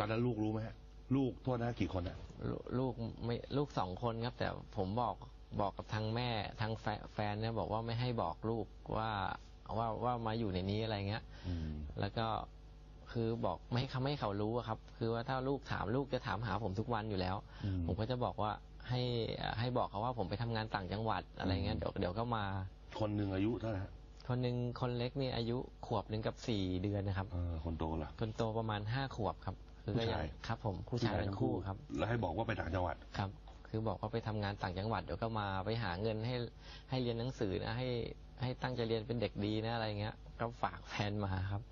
ตอนนั้นลูกรู้ไหมฮะลูกโทษนะกี่คนอะลลูกไม่ลูกสองคนครับ แต่ผมบอกบอกกับทางแม่ทางแฟแฟนเนี่ยบอกว่าไม่ให้บอกลูกว่าว่าว่ามาอยู่ในนี้อะไรเงี้ยอืม แล้วก็คือบอกไม่ให้เขาไม่ให้เขารู้อะครับ คือว่าถ้าลูกถามลูกจะถามหาผมทุกวันอยู่แล้ว อืม ผมก็จะบอกว่าให้เอ่อให้บอกเขาว่าผมไปทำงานต่างจังหวัดอะไรเงี้ยเดี๋ยวเดี๋ยวก็มา คนหนึ่งอายุเท่าไหร่ฮะคนหนึ่งคนเล็กนี่อายุขวบหนึ่งกับสี่เดือนนะครับ เออคนโตล่ะคนโตประมาณห้าขวบครับ คือก็ผู้ยังชายครับผมผู้ชายทั้งคู่ครับ แล้วให้บอกว่าไปต่างจังหวัด ครับ คือบอกว่าไปทำงานต่างจังหวัดเดี๋ยวก็มาไปหาเงินให้ให้เรียนหนังสือนะให้ให้ตั้งใจเรียนเป็นเด็กดีนะอะไรเงี้ย ก็ฝากแฟนมาครับ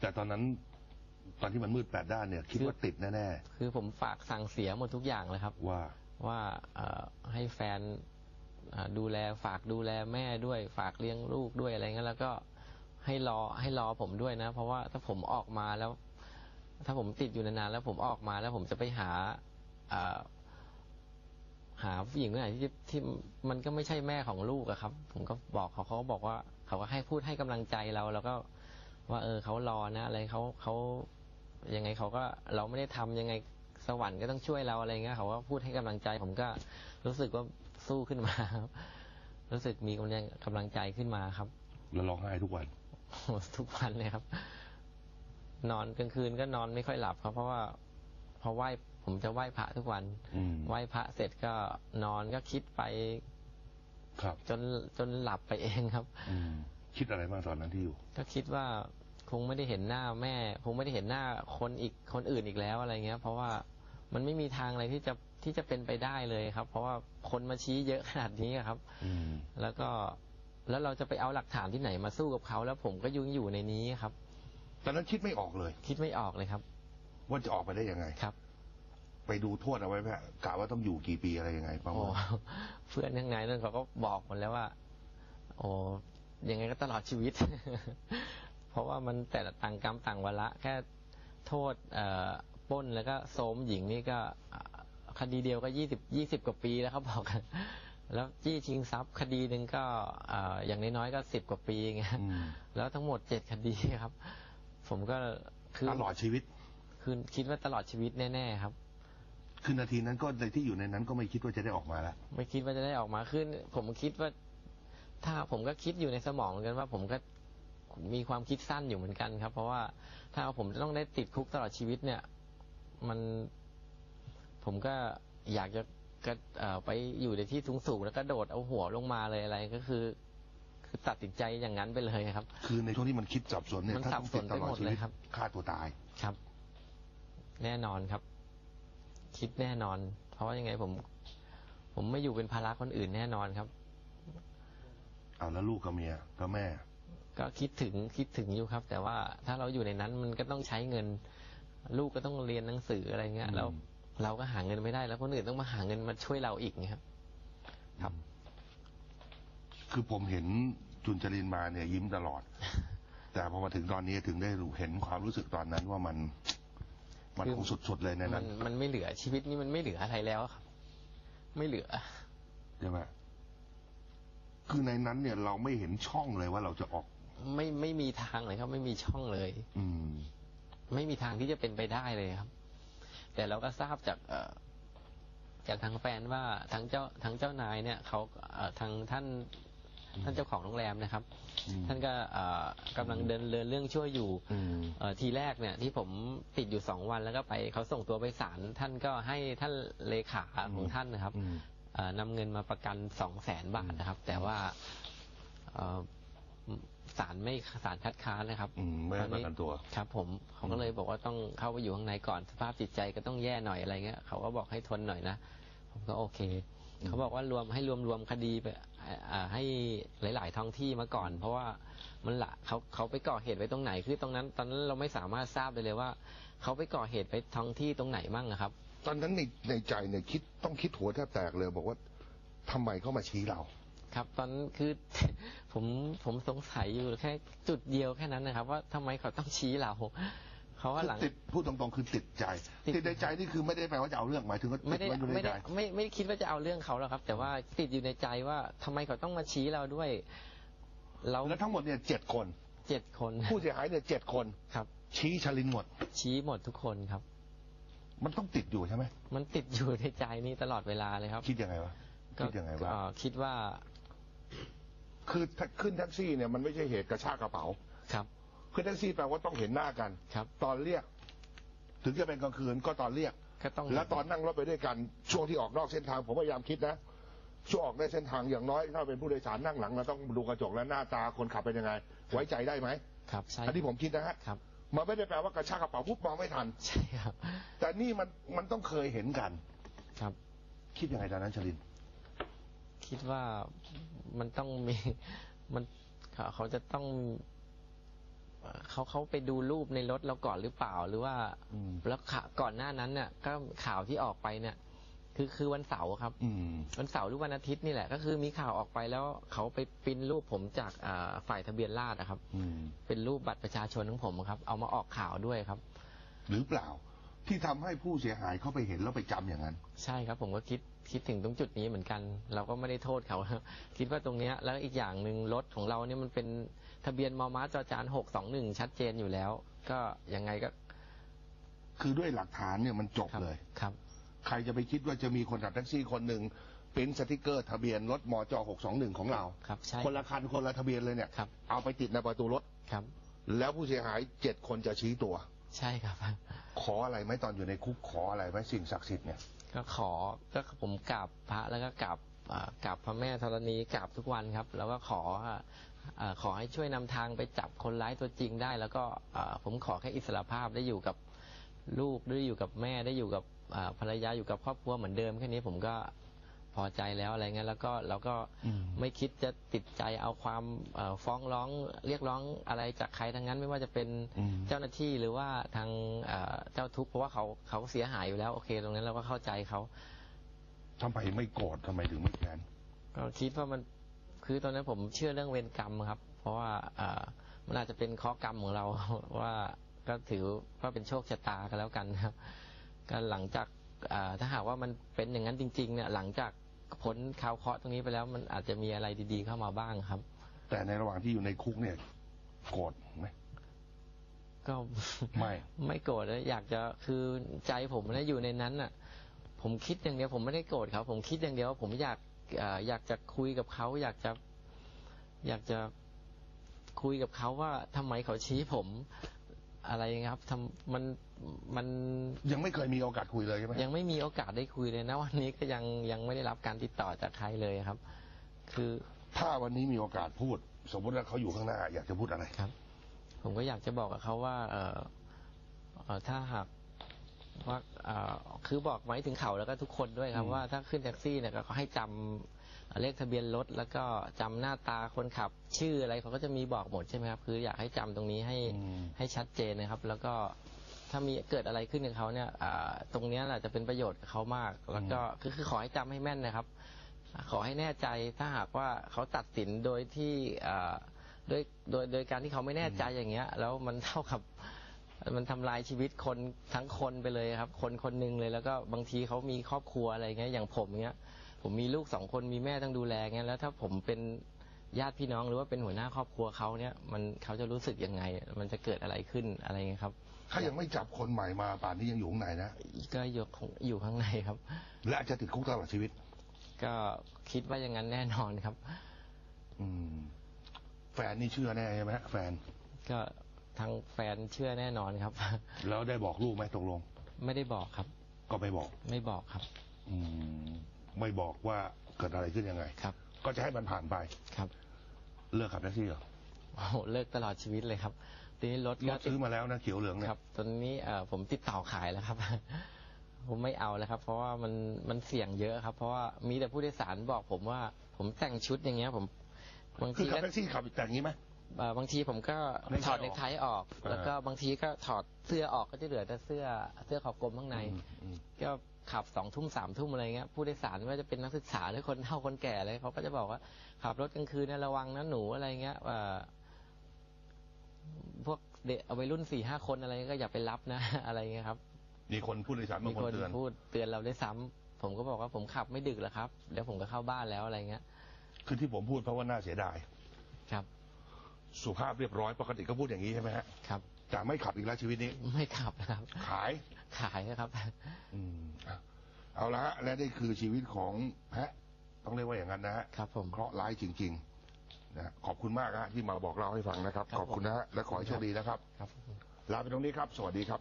แต่ตอนนั้นตอนที่มันมืดแปดด้านเนี่ย คิดว่าติดแน่คือผมฝากสั่งเสียหมดทุกอย่างเลยครับ ๆว่า ว่าเอ่อให้แฟนเอ่อดูแลฝากดูแลแม่ด้วย ฝากเลี้ยงลูกด้วยอะไรเงี้ยแล้วก็ให้รอให้รอผมด้วยนะ เพราะว่าถ้าผมออกมาแล้ว ถ้าผมติดอยู่นานๆแล้วผมออกมาแล้วผมจะไปหาเอ่อหาผู้หญิงคนไหนที่ที่มันก็ไม่ใช่แม่ของลูกอะครับ ผมก็บอกเขาเขาก็บอกว่าเขาก็ให้พูดให้กำลังใจเรา แล้วก็ว่า เออเขารอนะอะไรเขาเขายังไงเขาก็เราไม่ได้ทำยังไงสวรรค์ก็ต้องช่วยเราอะไรเงี้ยเขาก็พูดให้กำลังใจ ผมก็รู้สึกว่าสู้ขึ้นมาครับ รู้สึกมีกำลังกำลังใจขึ้นมาครับ แล้วร้องไห้ทุกวันทุกวันเลยครับ นอนกลางคืนก็นอนไม่ค่อยหลับครับเพราะว่าพอไหว้ผมจะไหว้พระทุกวันอืม ไหว้พระเสร็จก็นอนก็คิดไปครับ จนจนหลับไปเองครับ อืม คิดอะไรบ้างตอนนั้นที่อยู่ ก็คิดว่าคงไม่ได้เห็นหน้าแม่ คงไม่ได้เห็นหน้าคนอีกคนอื่นอีกแล้วอะไรเงี้ย เพราะว่ามันไม่มีทางอะไรที่จะที่จะเป็นไปได้เลยครับ เพราะว่าคนมาชี้เยอะขนาดนี้อะครับ อืม แล้วก็แล้วเราจะไปเอาหลักฐานที่ไหนมาสู้กับเขาแล้วผมก็ยุ่งอยู่ในนี้ครับ ตอนนั้นคิดไม่ออกเลย คิดไม่ออกเลยครับ ว่าจะออกไปได้ยังไงครับ ไปดูโทษเอาไว้ไหมฮะกะว่าต้องอยู่กี่ปีอะไรยังไงประโอ้มาณ เพื่อนยังไงนั่นเขาก็บอกหมดแล้วว่า โอ้ยังไงก็ตลอดชีวิต เพราะว่ามันแต่ละต่างกรรมต่างวาระแค่โทษเอ่อปล้นแล้วก็โสมหญิงนี่ก็อ่าคดีเดียวก็ยี่สิบยี่สิบกว่าปีแล้วเขาบอกกันแล้วจี้ชิงทรัพย์คดีหนึ่งก็เอ่ออย่างน้อยๆก็สิบกว่าปีไงอืม แล้วทั้งหมดเจ็ดคดีครับ ผมก็คือตลอดชีวิต คือคิดว่าตลอดชีวิตแน่ๆครับ คือนาทีนั้นก็ในที่อยู่ในนั้นก็ไม่คิดว่าจะได้ออกมาแล้วไม่คิดว่าจะได้ออกมาขึ้นผมคิดว่า ถ้าผมก็คิดอยู่ในสมองเหมือนกันว่า ผมก็มีความคิดสั้นอยู่เหมือนกันครับ เพราะว่าถ้าผมจะต้องได้ติดคุกตลอดชีวิตเนี่ย มันผมก็อยากจะก็เอ่อไปอยู่ในที่สูงๆแล้วก็โดดเอาหัวลงมาเลยอะไรก็คือ คือตัดสินใจอย่างนั้นไปเลยครับ คือในช่วงที่มันคิดสับสนเนี่ยมันถ้าสัต้บองสติดนตไปลอหดมดชีเลวิยตครับ ฆ่าตัวตาย ครับ แน่นอนครับ คิดแน่นอน เพราะว่ายังไงผม ผมไม่อยู่เป็นภาระคนอื่นแน่นอนครับ เอาแล้วลูกกับเมียกับแม่ ก็คิดถึงคิดถึงอยู่ครับ แต่ว่าถ้าเราอยู่ในนั้นมันก็ต้องใช้เงิน ลูกก็ต้องเรียนหนังสืออะไรเงี้ยอืม แล้วเราก็หาเงินไม่ได้ แล้วคนอื่นต้องมาหาเงินมาช่วยเราอีกไงครับ ครับ คือผมเห็นจุนจรินมาเนี่ยยิ้มตลอด แต่พอมาถึงตอนนี้ถึงได้รู้เห็นความรู้สึกตอนนั้นว่ามัน มันคือคงสุดๆเลยในมันั้น นมันไม่เหลือชีวิตนี้มันไม่เหลืออะไรแล้วครับ ไม่เหลือ ใช่ไหมคือในนั้นเนี่ยเราไม่เห็นช่องเลยว่าเราจะออก ไม่ไม่มีทางเลยครับ ไม่มีช่องเลย อืม ไม่มีทางที่จะเป็นไปได้เลยครับ แต่เราก็ทราบจากเอ่อจากทางแฟนว่าทางเจ้าทางเจ้านายเนี่ยเขาเอ่อทางท่าน ท่านเจ้าของโรงแรมนะครับอืมท่านก็เอ่อกำลังเดินเดินเรื่องช่วยอยู่อืมเอ่อทีแรกเนี่ย ที่ผมติดอยู่สองวันแล้วก็ไปเขาส่งตัวไปศาลท่านก็ให้ท่านเลขาของท่านนะครับอืมเอ่อนำเงินมาประกันสองแสนบาทนะครับ แต่ว่าเอ่อศาลไม่ศาลคัดค้านนะครับอืมไม่ให้ประกันตัวครับ ผมเขาก็เลยบอกว่าต้องเข้าไปอยู่ข้างในก่อนสภาพจิตใจก็ต้องแย่หน่อยอะไรเงี้ยเขาก็บอกให้ทนหน่อยนะ ผมก็โอเคอืม เขาบอกว่ารวมให้รวมรวมคดีไปอ่าให้หลาย ๆ ท้องที่มาก่อน เพราะว่ามันละเขาเขาไปก่อเหตุไว้ตรงไหนคือตรงนั้น ตอนนั้นเราไม่สามารถทราบเลยเลยว่า เขาไปก่อเหตุไปท้องที่ตรงไหนมั่งอะครับ ตอนนั้นในในใจเนี่ยคิดต้องคิดหัวแทบแตกเลยบอกว่าทำไมเขามาชี้เรา ครับ ตอนนั้นคือผมผมสงสัยอยู่แค่จุดเดียวแค่นั้นนะครับ ว่าทำไมเขาต้องชี้เรา เขาว่าหลัง ติดพูดตรงๆคือติดใจ ติด ติดในใจนี่คือไม่ได้แปลว่าจะเอาเรื่องหมายถึงว่าติไม่ดได้ไว้อยู่ในไม่ใจ ได้ไม่ไม่ได้คิดว่าจะเอาเรื่องเขาหรอกครับ แต่ว่าติดอยู่ในใจว่าทำไมเขาต้องมาชี้เราด้วย เราแล้วทั้งหมดเนี่ยเจ็ดคน เจ็ดคนผู้เสียหายเนี่ยเจ็ดคน ครับ ชี้ชลินหมด ชี้หมดทุกคนครับ มันต้องติดอยู่ใช่ไหมมันติดอยู่ในใจนี่ตลอดเวลาเลยครับคิดยังไงวะคิดยังไงวะเอ่อคิดว่าคือถ้าขึ้นแท็กซี่เนี่ยมันไม่ใช่เหตุกระชากกระเป๋า ครับ ขึ้นแท็กซี่แปลว่าต้องเห็นหน้ากันครับ ตอนเรียก ถึงจะเป็นกลางคืนก็ตอนเรียก ก็ต้องแล้วตอนนั่งรถไปด้วยกันช่วงที่ออกนอกเส้นทางผมพยายามคิดนะช่วงออกในเส้นทางอย่างน้อย ถ้าเป็นผู้โดยสารนั่งหลังเราต้องดูกระจกแล้วหน้าตาคนขับเป็นยังไง ไว้ใจได้ไหมครับใช่อันนี้ผมคิดนะฮะครับมันไม่ได้แปลว่ากระชากกระเป๋าปุ๊บมองไม่ทัน ใช่ครับ แต่นี่มันมันต้องเคยเห็นกัน ครับ คิดยังไงตอนนั้นชลิน คิดว่ามันต้องมีมันเขาเขาจะต้อง เอ่อเขาเขาไปดูรูปในรถเราก่อนหรือเปล่าหรือว่าอืมแล้วข่าวก่อนหน้านั้นเนี่ยก็ข่าวที่ออกไปเนี่ย คือคือวันเสาร์ครับอืมวันเสาร์หรือวันอาทิตย์นี่แหละ ก็คือมีข่าวออกไปแล้วเขาไปปริ้นรูปผมจากอ่าฝ่ายทะเบียนราษฎร์อะครับอืมเป็นรูปบัตรประชาชนของผมครับ เอามาออกข่าวด้วยครับ หรือเปล่า ที่ทำให้ผู้เสียหายเขาไปเห็นแล้วไปจำอย่างนั้น ใช่ครับผมก็คิดคิดถึงตรงจุดนี้เหมือนกัน เราก็ไม่ได้โทษเขาคิดว่าตรงเนี้ยแล้วอีกอย่างหนึ่งรถของเราเนี่ยมันเป็นทะเบียนมอม้าจอจานหกสองหนึ่งชัดเจนอยู่แล้ว ก็ยังไงก็คือด้วยหลักฐานเนี่ยมันจบครับเลย ครับ ใครจะไปคิดว่าจะมีคนขับแท็กซี่คนหนึ่งปริ้นสติกเกอร์ ทะเบียนรถมจ621 ของเรา ครับใช่ คนละคันคนละทะเบียนเลยเนี่ย ครับ เอาไปติดในประตูรถ ครับ แล้วผู้เสียหายเจ็ดคนจะชี้ตัว ใช่ครับ ขออะไรไหมตอนอยู่ในคุกขออะไรไหมสิ่งศักดิ์สิทธิ์เนี่ยก็ขอก็ผมกราบพระแล้วก็กราบอ่ากราบพระแม่ธรณีกราบทุกวันครับ แล้วก็ขออ่าขอให้ช่วยนำทางไปจับคนร้ายตัวจริงได้ แล้วก็อ่าผมขอแค่อิสรภาพได้อยู่กับลูกได้อยู่กับแม่ได้อยู่กับอ่าภรรยาอยู่กับครอบครัวเหมือนเดิมแค่นี้ผมก็ พอใจแล้วอะไรเงี้ยแล้วก็เราก็อืมไม่คิดจะติดใจเอาความเอ่อฟ้องร้องเรียกร้องอะไรจากใครทั้งนั้น ไม่ว่าจะเป็นอืมเจ้าหน้าที่หรือว่าทางเอ่อเจ้าทุกข์เพราะว่าเขาเขาเสียหายอยู่แล้วโอเค ตรงนั้นเราก็เข้าใจเขาทำไมไม่โกรธทำไมถึงไม่แค้นก็คิดว่ามันคือตอนนั้นผมเชื่อเรื่องเวรกรรมครับ เพราะว่าเอ่อมันอาจจะเป็นเคราะห์กรรมของเราว่าก็ถือว่าเป็นโชคชะตากันแล้วกันครับก็หลังจากอ่าถ้าหากว่ามันเป็นอย่างนั้นจริง ๆ เนี่ย หลังจาก พ้นข่าวเคราะห์ตรงนี้ไปแล้ว มันอาจจะมีอะไรดีๆเข้ามาบ้างครับ แต่ในระหว่างที่อยู่ในคุกเนี่ย โกรธไหมก็ไม่ ไม่โกรธนะอยากจะคือใจผมนะอยู่ในนั้นน่ะ ผมคิดอย่างเดียวผมไม่ได้โกรธเขาผมคิดอย่างเดียวว่าผมอยากเอ่ออยากจะคุยกับเขาอยากจะ อยากจะคุยกับเขาว่าทำไมเขาชี้ผมอะไรอย่างเงี้ยครับทำมัน มันยังไม่เคยมีโอกาสคุยเลยใช่ไหมยังไม่มีโอกาสได้คุยเลยนะวันนี้ก็ยังยังไม่ได้รับการติดต่อจากใครเลยครับ คือถ้าวันนี้มีโอกาสพูด สมมติว่าเขาอยู่ข้างหน้า อยากจะพูดอะไรครับ ผมก็อยากจะบอกกับเขาว่า เออเอ่อถ้าหากว่าเอ่อคือบอกไว้ถึงเขาแล้วก็ทุกคนด้วยครับอืมว่าถ้าขึ้นแท็กซี่เนี่ยก็ให้จำเลขทะเบียนรถแล้วก็จำหน้าตาคนขับ ชื่ออะไรเขาก็จะมีบอกหมดใช่ไหมครับ คืออยากให้จำตรงนี้ให้อืมให้ชัดเจนนะครับ แล้วก็ ถ้ามีเกิดอะไรขึ้นกับเขาเนี่ยอ่าตรงเนี้ยแหละจะเป็นประโยชน์กับเขามาก แล้วก็คือคือขอให้จำให้แม่นนะครับ ขอให้แน่ใจถ้าหากว่าเขาตัดสินโดยที่อ่าโดยโดยโดยการที่เขาไม่แน่ใจอย่างเงี้ย แล้วมันเท่ากับ มันทำลายชีวิตคนทั้งคนไปเลยครับ คนคนหนึ่งเลยแล้วก็บางทีเขามีครอบครัวอะไรเงี้ยอย่างผมเงี้ย ผมมีลูกสองคนมีแม่ต้องดูแลเงี้ยแล้วถ้าผมเป็น ญาติพี่น้องหรือว่าเป็นหัวหน้าครอบครัวเขาเนี่ยมันเขาจะรู้สึกยังไง มันจะเกิดอะไรขึ้นอะไรเงี้ยครับ ถ้ายังไม่จับคนใหม่มาป่านนี้ยังอยู่ข้างในนะก็อยู่ของอยู่ข้างในครับ และอาจจะติดคุกตลอดชีวิต ก็คิดว่าอย่างนั้นแน่นอนครับ อืม แฟนนี่เชื่อแน่ใช่ไหมฮะแฟน ก็ทางแฟนเชื่อแน่นอนครับ แล้วได้บอกลูกไหมตกลง ไม่ได้บอกครับ ก็ไม่บอก ไม่บอกครับ อืม ไม่บอกว่าเกิดอะไรขึ้นยังไงครับ ก็จะให้มันผ่านไปครับ เลิกขับแท็กซี่เหรอโอ้โหเลิกตลอดชีวิตเลยครับทีนี้รถรก็ถซื้อมาแล้วนะเขียวเหลืองเนี่คยรับ ตอนนี้เอ่อผมติดต่อขายแล้วครับ ผมไม่เอาแล้วครับ เพราะว่ามันมันเสี่ยงเยอะครับ เพราะว่ามีแต่ผู้โดยสารบอกผมว่าผมแต่งชุดอย่างเงี้ย ผมบางคือทีขับก็ แท็กซี่ขับแต่อย่างนี้ไหม เอ่อบางทีผมก็เน็กไทถอดออกเนคไทออก อ่า แล้วก็บางทีก็ถอดเสื้อออกก็จะเหลือแต่เสื้อเสื้อขอบกลมข้างใน อืมอืม ก็ ขับสองทุ่มสามทุ่มอะไรเงี้ยผู้โดยสารไม่ว่าจะเป็นนักศึกษาหรือคนเฒ่าคนแก่อะไรเขาก็จะบอกว่าขับรถกลางคืนนะระวังนะหนูอะไรเงี้ยว่าพวกเด็กเอาวัยรุ่นสี่ห้าคนอะไรเงี้ยก็อย่าไปรับนะ อะไรเงี้ยครับ มีคนผู้โดยสารมีบางคคนนเตือนพูดเตือนเราได้วยซ้ำผมก็บอกว่าผมขับไม่ดึกหรอกครับเดี๋ยวผมก็เข้าบ้านแล้วอะไรเงี้ย คือที่ผมพูดเพราะว่าน่าเสียดายครับ สุภาพเรียบร้อยปกติก็พูดอย่างนี้ใช่ไหมฮะครับจะไม่ขับอีกแล้วชีวิตนี้ ไม่ขับนะครับ ขาย ขายนะครับ อืมอะเอาละฮะและนี่คือชีวิตของแพะต้องเรียกว่าอย่างนั้นนะฮะครับ ผมเคราะห์ร้ายจริงๆนะขอบคุณมากฮะที่มาบอกเล่าให้ฟังนะครับ ครับขอบคุณนะฮะและขอให้โชคดีนะครับ ครับ ลาไปตรงนี้ครับ สวัสดีครับ